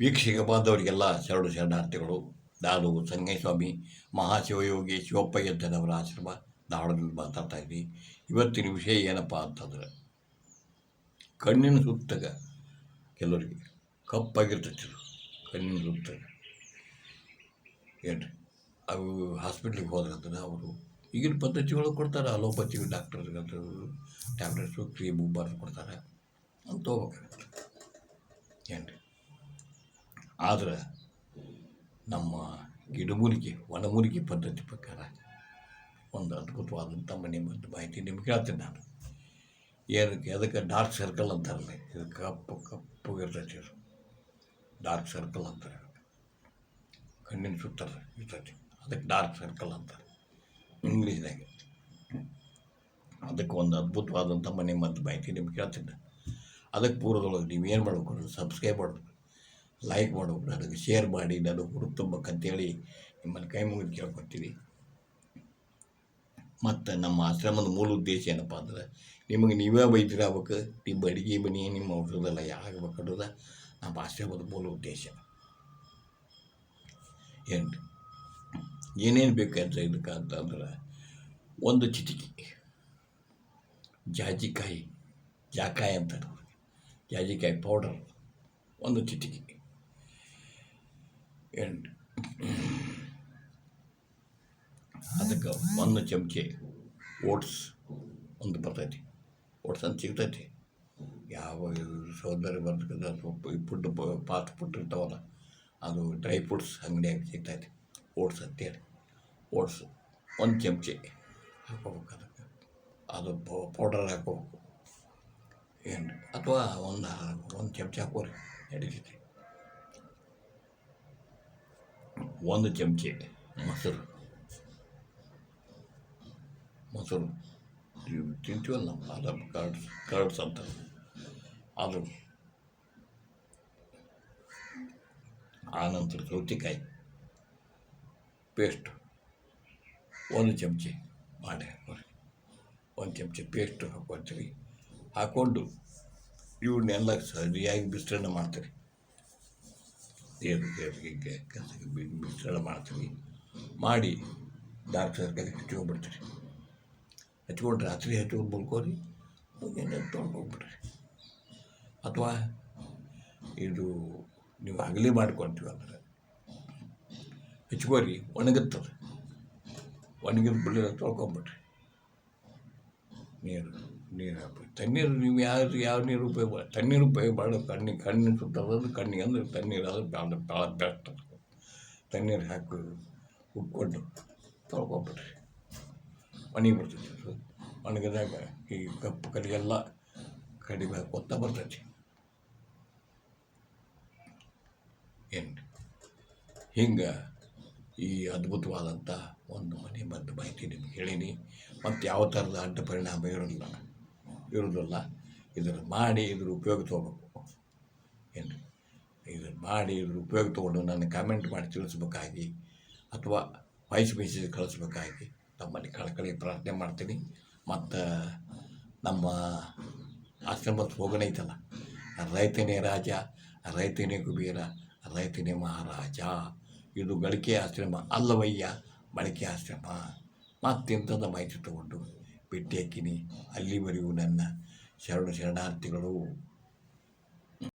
ವೀಕ್ಷಕ ಬಾಂಧವರಿಗೆಲ್ಲ ಶರಣು ಶರಣಾರ್ಥಿಗಳು, ನಾನು ಸಂಗಯ್ಯಸ್ವಾಮಿ ಮಹಾಶಿವಯೋಗಿ ಶಿವಪ್ಪಯ್ಯದ್ದನವರ ಆಶ್ರಮ ಧಾರವಾಡದಲ್ಲಿ ಮಾತಾಡ್ತಾ ಇದ್ದೀನಿ. ಇವತ್ತಿನ ವಿಷಯ ಏನಪ್ಪ ಅಂತಂದರೆ, ಕಣ್ಣಿನ ಸುತ್ತಗ ಕೆಲವರಿಗೆ ಕಪ್ಪಾಗಿರ್ತೈತಿ ಕಣ್ಣಿನ ಸುತ್ತಗ. ಏನು ಅವು ಹಾಸ್ಪಿಟ್ಲಿಗೆ ಹೋದ್ರಂದ್ರೆ ಅವರು ಈಗಿನ ಪದ್ಧತಿಗಳು ಕೊಡ್ತಾರೆ, ಅಲೋಪತಿ ಡಾಕ್ಟರ್ಗಂತ ಟ್ಯಾಬ್ಲೆಟ್ಸು, ಕ್ರೀಮು ಬರೆದು ಕೊಡ್ತಾರೆ. ಅಂತ ಹೋಗ್ಬೇಕಾಗತ್ತೆ ಏನು ಆದ್ರೆ ನಮ್ಮ ಗಿಡಮೂಲಿಕೆ ಒಣಮೂಲಿಕೆ ಪದ್ಧತಿ ಪ್ರಕಾರ ಒಂದು ಅದ್ಭುತವಾದಂಥ ಮನೆ ಮತ್ತು ಮಾಹಿತಿ ನಿಮ್ಗೆ ಹೇಳ್ತೀನಿ ನಾನು. ಏನಕ್ಕೆ? ಅದಕ್ಕೆ ಡಾರ್ಕ್ ಸರ್ಕಲ್ ಅಂತಾರಲ್ಲ ಇದು ಕಪ್ಪು ಕಪ್ಪು ಇರ್ತೈತಿ ಇದು. ಡಾರ್ಕ್ ಸರ್ಕಲ್ ಅಂತಾರೆ. ಕಣ್ಣಿನ ಸುತ್ತರ ಇರ್ತೈತಿ. ಅದಕ್ಕೆ ಡಾರ್ಕ್ ಸರ್ಕಲ್ ಅಂತಾರೆ. ಇಂಗ್ಲೀಷ್ನಾಗೆ ಅದಕ್ಕೆ ಒಂದು ಅದ್ಭುತವಾದಂಥ ಮನೆ ಮತ್ತು ಮಾಹಿತಿ ನಿಮ್ಗೆ ಹೇಳ್ತೀನಿ ಅದಕ್ಕೆ ಪೂರ್ವದೊಳಗೆ ನೀವು ಏನು ಮಾಡ್ಬೇಕು? ಸಬ್ಸ್ಕ್ರೈಬ್ ಮಾಡಬೇಕು. ಲೈಕ್ ಮಾಡು, ನನಗೆ ಶೇರ್ ಮಾಡಿ, ನಾನು ಹುಡುಕ್ ತುಂಬಕ್ಕಂತೇಳಿ ನಿಮ್ಮನ್ನು ಕೈ ಮುಗಿದು ಕೇಳ್ಕೊತೀವಿ. ಮತ್ತು ನಮ್ಮ ಆಶ್ರಮದ ಮೂಲ ಉದ್ದೇಶ ಏನಪ್ಪ ಅಂದ್ರೆ, ನಿಮಗೆ ನೀವೇ ವೈದ್ಯರಾಗಬೇಕು ನಿಮ್ಮ ಅಡುಗೆ ಮನೆ, ನಿಮ್ಮ ಔಷಧೆಲ್ಲ ಯಾಗಬೇಕು ಅನ್ನೋದು ನಮ್ಮ ಆಶ್ರಮದ ಮೂಲ ಉದ್ದೇಶ. ಏನು, ಏನೇನು ಬೇಕಂತ ಇದಕ್ಕೆ ಅಂತಂದ್ರೆ ಒಂದು ಚಿಟಿಕೆ. ಜಾಜಿಕಾಯಿ, ಜಾಕಾಯಿ ಅಂತ. ಜಾಜಿಕಾಯಿ ಪೌಡರ್ ಒಂದು ಚಿಟಿಕೆ. ಎಂಟು ಅದಕ್ಕೆ ಒಂದು ಚಮಚೆ ಓಟ್ಸ್ ಒಂದು ಬರ್ತೈತಿ. ಓಟ್ಸ್ ಅಂತ ಸಿಗ್ತೈತಿ. ಯಾವ ಸೌಂದರ್ಯ ಬರ್ತಕ್ಕಂಥ ಈ ಫುಡ್ ಫಾಸ್ಟ್ ಫುಡ್ ಇರ್ತಾವಲ್ಲ, ಅದು ಡ್ರೈ ಫ್ರೂಟ್ಸ್ ಅಂಗಡಿಯಾಗಿ ಸಿಗ್ತೈತಿ. ಓಟ್ಸ್ ಅಂತೇಳಿ ಓಟ್ಸ್ ಒಂದು ಚಮಚೆ ಹಾಕೋಬೇಕು ಅದಕ್ಕೆ. ಅದು ಪೌಡರ್ ಹಾಕೋಬೇಕು ಏನು ಅಥವಾ ಒಂದು ಒಂದು ಚಮಚ ಹಾಕೋರಿ ನಡೀತೈತಿ. ಒಂದು ಚಮಚೆ ಮೊಸರು. ಮೊಸರು. ಇವು ತಿಂತೀವಲ್ಲ ನಾವು ಅರಬ್ ಕಾರ್ಡ್ಸ್ ಕರ್ಡ್ಸ್ ಅಂತ. ಅದು ಆನಂತರ ಸೌತೆಕಾಯಿ ಪೇಸ್ಟ್ ಒಂದು ಚಮಚೆ ಮಾಡಿ ಹಾಕೋರಿ ಒಂದು ಚಮಚೆ ಪೇಸ್ಟ್ ಹಾಕೊಳ್ತೀವಿ ಹಾಕ್ಕೊಂಡು ಇವನ್ನೆಲ್ಲ ಸರಿಯಾಗಿ ಮಿಶ್ರಣ ಮಾಡ್ತೀರಿ. ದೇವ್ರ ದೇವರಿಗೆ ಕೆಲಸ ಮಿಶ್ರಣ ಮಾಡ್ತೀವಿ. ಮಾಡಿ ಡಾರ್ಕ್ ಸರ್ಕಲ್ ಹಚ್ಕೊಂಡ್ಬಿಡ್ತೀರಿ ಹಚ್ಕೊಂಡು ರಾತ್ರಿ ಹಚ್ಕೊಂಡು ಮುಂಜಾನೆ ತೊಗೊಂಡೋಗ್ಬಿಡ್ರಿ ಅಥವಾ ಇದು ನೀವು ಹಗಲಿ ಮಾಡ್ಕೊಂತೀವಿ ಅಂದ್ರೆ ಹಚ್ಕೋರಿ, ಒಣಗತ್ತದೆ. ಒಣಗಿದ ಬಿಳಿ ತೊಳ್ಕೊಂಬಿಟ್ರಿ ನೀರು. ನೀರು ಹಾಕ್ಬೇಕು ತಣ್ಣೀರು ನೀವು ಯಾವ ಯಾವ ನೀರು ಉಪಯೋಗ ತಣ್ಣೀರು ಉಪಯೋಗ ಮಾಡೋದು ಕಣ್ಣಿಗೆ ಕಣ್ಣಿನ ಸುತ್ತೋದು ಕಣ್ಣಿಗೆ ಅಂದರೆ ತಣ್ಣೀರು ಅದು ಭಾಳ ಭಾಳ ಬೆಸ್ಟ್. ತಣ್ಣೀರು ಹಾಕಿ ಉಟ್ಕೊಂಡು ತೊಳ್ಕೊಬಿಟ್ರಿ ಒಣಗಿ ಬರ್ತೈತಿ ಒಣಗಿದಾಗ ಈ ಕಪ್ಪು ಕರಿಗೆಲ್ಲ ಕಡಿಮೆ ಹಾಕೋತ ಬರ್ತೈತಿ ಏನು? ಹಿಂಗೆ ಈ ಅದ್ಭುತವಾದಂಥ ಒಂದು ಮನೆ ಮದ್ದು ಮಾಹಿತಿ ನಿಮ್ಗೆ ಹೇಳೀನಿ. ಮತ್ತು ಯಾವ ಥರದ ಅಡ್ಡ ಪರಿಣಾಮ ಇರೋಲ್ಲ ಇರೋದಿಲ್ಲ ಇದನ್ನು ಮಾಡಿ ಇದ್ರ ಉಪಯೋಗ ತೊಗೋಬೇಕು. ಏನು ಇದನ್ನು ಮಾಡಿ ಇದ್ರ ಉಪಯೋಗ ತೊಗೊಂಡು ನನ್ನ ಕಾಮೆಂಟ್ ಮಾಡಿ ತಿಳಿಸ್ಬೇಕಾಗಿ ಅಥವಾ ವಾಯ್ಸ್ ಮೆಸೇಜ್ ಕಳಿಸ್ಬೇಕಾಗಿ ತಮ್ಮಲ್ಲಿ ಕಳಕಳಿ ಪ್ರಾರ್ಥನೆ ಮಾಡ್ತೀನಿ. ಮತ್ತು ನಮ್ಮ ಆಶ್ರಮದ ಸ್ಲೋಗನ್ ಐತಲ್ಲ. ರೈತನೇ ರಾಜ, ರೈತನೇ ಕುಬೇರ, ರೈತನೇ ಮಹಾರಾಜ. ಇದು ಗಳಿಕೆ ಆಶ್ರಮ ಅಲ್ಲವಯ್ಯ ಬಳಕೆ ಆಶ್ರಮ. ಮತ್ತೆಂಥದ್ದು ಮಾಹಿತಿ ತಗೊಂಡು ಭೇಟಿ ಹಾಕಿನಿ ಅಲ್ಲಿವರೆಗೂ ನನ್ನ ಶರಣ ಶರಣಾರ್ಥಿಗಳು